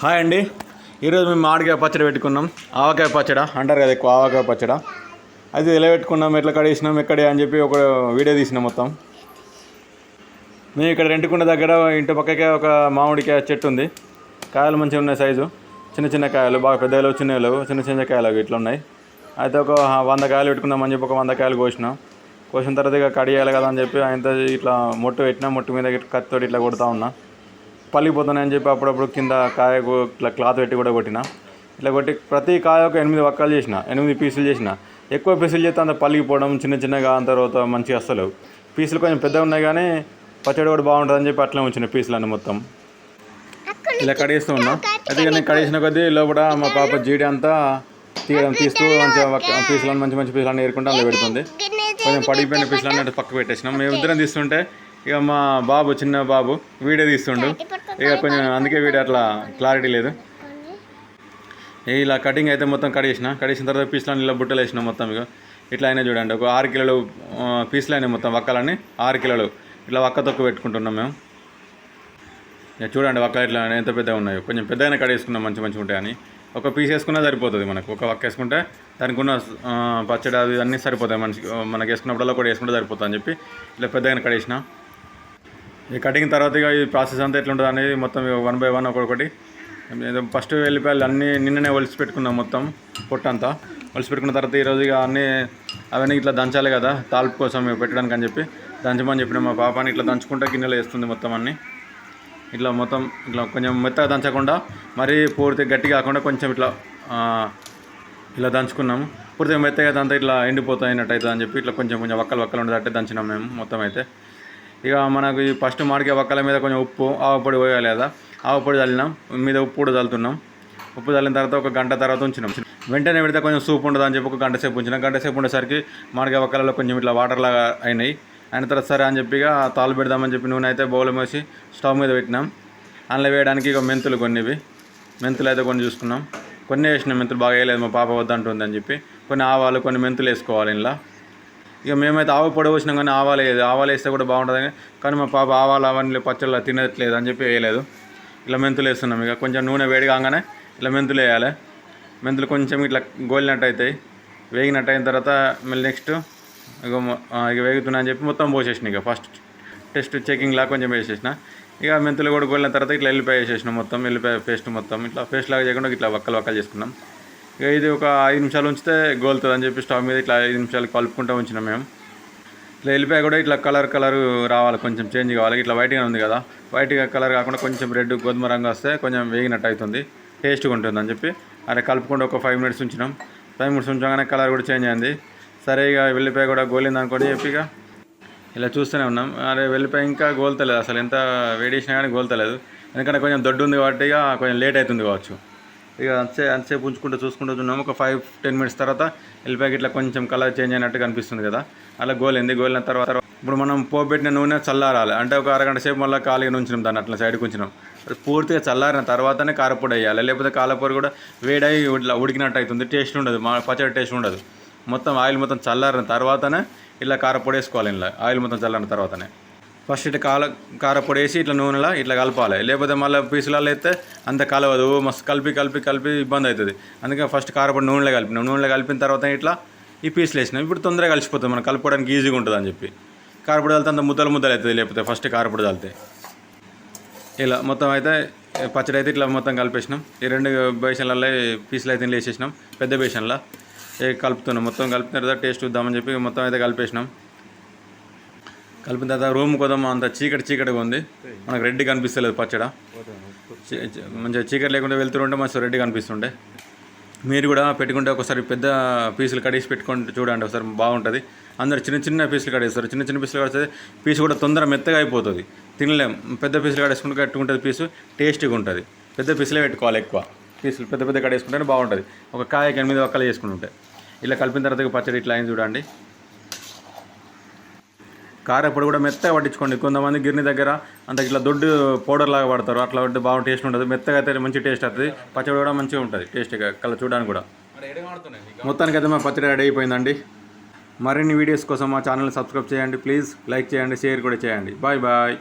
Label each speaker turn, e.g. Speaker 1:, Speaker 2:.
Speaker 1: Hi అండి. ఈరోజు మేము మామిడికాయ పచ్చడి పెట్టుకున్నాం. ఆవకాయ పచ్చడ అంటారు కదా ఎక్కువ ఆవకాయ పచ్చడ. అది ఎలా పెట్టుకున్నాం ఎట్లా కడేసినాం ఎక్కడ అని చెప్పి ఒక వీడియో తీసినాం మొత్తం. మేము ఇక్కడ రెంటుకున్న దగ్గర ఇంటి పక్కకే ఒక మామిడికాయ చెట్టు ఉంది. కాయలు మంచిగా ఉన్నాయి సైజు. చిన్న చిన్న కాయలు బాగా పెద్దలు చిన్న లేవు. చిన్న చిన్న కాయలు ఇట్లా ఉన్నాయి. అయితే ఒక వంద కాయలు పెట్టుకుందామని చెప్పి ఒక వంద కాయలు కోసినాం. కోసిన తర్వాత ఇక కడియాలి కదా అని చెప్పి ఆయనతో ఇట్లా మొట్టు పెట్టినా మొట్టు మీద ఇట్లా కత్తితోటి ఇట్లా కొడుతూ ఉన్నా. పలిగిపోతున్నాయని చెప్పి అప్పుడప్పుడు కింద కాయకు ఇట్లా క్లాత్ పెట్టి కూడా కొట్టిన. ఇట్లా కొట్టి ప్రతి కాయ ఒక ఎనిమిది వక్కలు చేసిన ఎనిమిది పీసులు చేసిన. ఎక్కువ పీసులు చేస్తే అంత పలిగిపోవడం చిన్న చిన్నగా అంత తర్వాత మంచిగా అస్సలు. పీసులు కొంచెం పెద్దగా ఉన్నాయి కానీ పచ్చడి కూడా బాగుంటుందని చెప్పి అట్లే ఉంచిన పీసులన్నీ మొత్తం. ఇలా కడిగిస్తూ ఉన్నా. అయితే నేను కడిగిసిన కొద్దీ లోపల మా పాప జీడి అంతా తీయడం తీస్తూ మంచిగా పీసులను మంచి మంచి పీసులను ఏరుకుంటూ అందులో పెడుతుంది. కొంచెం పడిపోయిన పీసులన్నీ అటు పక్క పెట్టేసినాం. మేము ఇద్దరం తీస్తుంటే ఇక మా బాబు చిన్న బాబు వీడియో తీస్తుండు. ఇక కొంచెం అందుకే వీడియో అట్లా క్లారిటీ లేదు. ఇలా కటింగ్ అయితే మొత్తం కడిగేసిన కడిగిన తర్వాత పీసులను ఇలా బుట్టలు వేసిన మొత్తం ఇక. ఇట్లా అయినా చూడండి. ఒక ఆరు కిలోలు పీసులు అయినాయి మొత్తం వక్కలన్నీ. ఆరు కిలోలు. ఇట్లా వక్క తొక్కు పెట్టుకుంటున్నాం మేము. ఇక చూడండి వక్కలు ఇట్లా ఎంత పెద్దగా ఉన్నాయో. కొంచెం పెద్దగానే కడిగేసుకున్నాం మంచి మంచిగా ఉంటాయని ఒక పీస్ వేసుకున్నా సరిపోతుంది మనకు. ఒక వక్క వేసుకుంటే దానికి ఉన్న పచ్చడి అది అన్నీ సరిపోతాయి. మనిషికి మనకి వేసుకున్నప్పుడల్లా కూడా వేసుకుంటే సరిపోతుంది అని చెప్పి ఇలా పెద్దగానే కడిగేసిన ఈ కటింగ్ తర్వాత ఇక ఈ ప్రాసెస్ అంతా ఎట్లా ఉంటుంది అనేది మొత్తం వన్ బై వన్ ఒక్కొక్కటి. ఏదో ఫస్ట్ వెళ్ళిపోయాలి అన్నీ నిన్ననే ఒలిసి పెట్టుకున్నాం మొత్తం పొట్టంతా. ఒలిసి పెట్టుకున్న తర్వాత ఈరోజు ఇక అన్నీ అవన్నీ ఇట్లా దంచాలి కదా తాల్పు కోసం పెట్టడానికి అని చెప్పి. దంచమని చెప్పిన మా పాపని ఇట్లా దంచుకుంటా గిన్నెలో వేస్తుంది మొత్తం అన్నీ. ఇట్లా మొత్తం ఇట్లా కొంచెం మెత్తగా దంచకుండా మరీ పూర్తి గట్టి కాకుండా కొంచెం ఇట్లా ఇలా దంచుకున్నాము. పూర్తిగా మెత్తగా దంతా ఇట్లా ఎండిపోతాయినట్టు అవుతుంది అని చెప్పి ఇట్లా కొంచెం కొంచెం వక్కలు వక్కలు ఉండేటట్టే దంచినాం మేము మొత్తం అయితే. ఇక మనకు ఈ ఫస్ట్ మాడికే వక్కల మీద కొంచెం ఉప్పు ఆవపొడి పోయలేదా ఆవపొడి చల్లినాం మీద ఉప్పు కూడా చల్లుతున్నాం. ఉప్పు చల్లిన తర్వాత ఒక గంట తర్వాత ఉంచినాం. వెంటనే పెడితే కొంచెం సూప్ ఉండదు అని చెప్పి ఒక గంట సేపు ఉంచినాం. గంట సేపు ఉండేసరికి మాడికే వక్కలలో కొంచెం ఇట్లా వాటర్ లాగా అయినాయి. అయిన తర్వాత సరే అని చెప్పి ఇక తాలు పెడదామని చెప్పి నూనె అయితే బౌల్ మోసి స్టవ్ మీద పెట్టినాం. అందులో వేయడానికి ఇక మెంతులు కొన్నివి. మెంతులు అయితే కొన్ని చూసుకున్నాం. కొన్ని వేసిన. మెంతులు బాగా వేయలేదు. మా పాప వద్దంటుంది అని చెప్పి. కొన్ని ఆవాలు కొన్ని మెంతులు వేసుకోవాలి ఇంట్లో ఇక మేమైతే ఆవు పొడి వచ్చినాం కానీ ఆవాలు వేయదు ఆవాలు వేస్తే కూడా బాగుంటుంది కానీ మా పాప ఆవాలు అవన్నీ పచ్చళ్ళు తినట్లేదు అని చెప్పి వేయలేదు. ఇలా మెంతులు వేస్తున్నాం. ఇక కొంచెం నూనె వేడి కాగానే ఇలా మెంతులు వేయాలి. మెంతులు కొంచెం ఇట్లా గోలినట్టు అవుతాయి వేగినట్టు అయిన తర్వాత మళ్ళీ నెక్స్ట్ ఇక ఇక వేగుతున్నా అని చెప్పి మొత్తం పోసేసిన ఇక. ఫస్ట్ టెస్ట్ చెకింగ్ లా కొంచెం వేసేసిన. ఇక మెంతులు కూడా గోలిన తర్వాత ఇట్లా వెళ్ళిపోయి వేసేసిన మొత్తం. వెళ్ళిపోయి పేస్ట్ మొత్తం. ఇట్లా పేస్ట్ లాగా చేయకుండా ఇట్లా వక్కలు వక్కలు చేసుకున్నాం. ఇక ఇది ఒక ఐదు నిమిషాలు ఉంచితే గోలుతుంది అని చెప్పి స్టవ్ మీద ఇట్లా ఐదు నిమిషాలు కలుపుకుంటూ ఉంచినాం మేము. ఇట్లా వెళ్ళిపోయి కూడా ఇట్లా కలర్ కలర్ రావాలి కొంచెం చేంజ్ కావాలి. ఇట్లా వైట్గా ఉంది కదా. వైట్గా కలర్ కాకుండా కొంచెం రెడ్ గోధుమ రంగు వస్తే కొంచెం వేగినట్టు అవుతుంది టేస్ట్గా ఉంటుంది అని చెప్పి అరే కలుపుకుంటూ ఒక ఫైవ్ మినిట్స్ ఉంచినాం. ఫైవ్ మినిట్స్ ఉంచగానే కలర్ కూడా చేంజ్ అయింది. సరే ఇక వెళ్ళిపోయి కూడా గోలింది అనుకోని చెప్పి ఇక ఇలా చూస్తూనే ఉన్నాం. అరే వెళ్ళిపోయి ఇంకా గోల్తలేదు. అసలు ఎంత వేడి చేసినా కానీ గోల్తలేదు. ఎందుకంటే కొంచెం దొడ్డు ఉంది కాబట్టి ఇక కొంచెం లేట్ అవుతుంది కావచ్చు. ఇక అంతే అంతసేపు ఉంచుకుంటూ చూసుకుంటూ ఉన్నాము ఒక ఫైవ్ టెన్ మినిట్స్ తర్వాత వెళ్ళిపోయి ఇట్లా కొంచెం కలర్ చేంజ్ అయినట్టు కనిపిస్తుంది కదా. అలా గోలింది గోలిన తర్వాత ఇప్పుడు మనం పోబెట్టిన నూనె చల్లారాలి. అంటే ఒక అరగంట సేపు మళ్ళీ ఖాళీగా ఉంచినాం దాన్ని అట్లా సైడ్కి ఉంచినాం. పూర్తిగా చల్లారిన తర్వాతనే కారపొడి వేయాలి. లేకపోతే కారపొడి కూడా వేడై ఇట్లా ఉడికినట్టు అవుతుంది. టేస్ట్ ఉండదు. మా పచ్చడి టేస్ట్ ఉండదు. మొత్తం ఆయిల్ మొత్తం చల్లారిన తర్వాతనే ఇలా కారపొడి వేసుకోవాలి ఇలా. ఆయిల్ మొత్తం చల్లారిన తర్వాతనే. ఫస్ట్ ఇట్లా కాల కారపొడి వేసి ఇట్లా నూనెలో ఇట్లా కలపాలి. లేకపోతే మళ్ళీ పీసులలో అయితే అంత కలవదు. మస్తు కలిపి కలిపి కలిపి ఇబ్బంది అవుతుంది. అందుకే ఫస్ట్ కారపొడి నూనెలో కలిపినాం. నూనెలో కలిపిన తర్వాత ఇట్లా ఈ పీసులు వేసినాం. ఇప్పుడు తొందరగా కలిసిపోతుంది. మనం కలుపుకోవడానికి ఈజీగా ఉంటుంది అని చెప్పి. కారపొడి చల్లితే అంత ముద్దలు ముద్దలు అవుతుంది లేకపోతే ఫస్ట్ కారపొడి చల్లితే ఇలా మొత్తం అయితే పచ్చడి అయితే ఇట్లా మొత్తం కలిపేసినాం. ఈ రెండు బేషన్లలో పీసులు అయితే వేసేసినాం. పెద్ద బేషన్లో ఏ కలుపుతున్నాం. మొత్తం కలిపిన తర్వాత టేస్ట్ చూద్దామని చెప్పి మొత్తం అయితే కలిపేసినాం. కలిపిన తర్వాత రూమ్ కొద్దాం అంత చీకటి చీకటిగా ఉంది. మనకు రెడ్డి కనిపిస్తలేదు పచ్చడ. మంచిగా చీకటి లేకుండా వెళ్తుంటే మంచిగా రెడ్డి కనిపిస్తుండే. మీరు కూడా పెట్టుకుంటే ఒకసారి పెద్ద పీసులు కడిగి పెట్టుకుంటే చూడండి ఒకసారి బాగుంటుంది. అందరు చిన్న చిన్న పీసులు కడేస్తారు చిన్న చిన్న పీసులు కడితే పీసు కూడా తొందర మెత్తగా అయిపోతుంది. తినలేం. పెద్ద పీసులు కడేసుకుంటే కట్టుకుంటుంది పీసు టేస్టీగా ఉంటుంది. పెద్ద పీసులే పెట్టుకోవాలి ఎక్కువ. పీసులు పెద్ద పెద్ద కడేసుకుంటేనే బాగుంటుంది. ఒక కాయకి ఎనిమిది ఒక్కలు చేసుకుంటుంటే. ఇలా కలిపిన తర్వాత పచ్చడి ఇట్లా అయింది చూడండి. కారపొడి కూడా మెత్తగా పట్టించుకోండి. కొంతమంది గిర్ని దగ్గర అంత ఇట్లా దొడ్డు పౌడర్ లాగా పడతారు అట్లా పడితే బాగా టేస్ట్ ఉంటుంది. మెత్తగా అయితే మంచి టేస్ట్ వస్తుంది. పచ్చడి కూడా మంచిగా ఉంటుంది. టేస్ట్గా కల చూడడానికి కూడా. మొత్తానికి అయితే మా పచ్చడి రెడీ అయిపోయిందండి. మరిన్ని వీడియోస్ కోసం మా ఛానల్ సబ్స్క్రైబ్ చేయండి. ప్లీజ్ లైక్ చేయండి షేర్ కూడా చేయండి. Bye bye.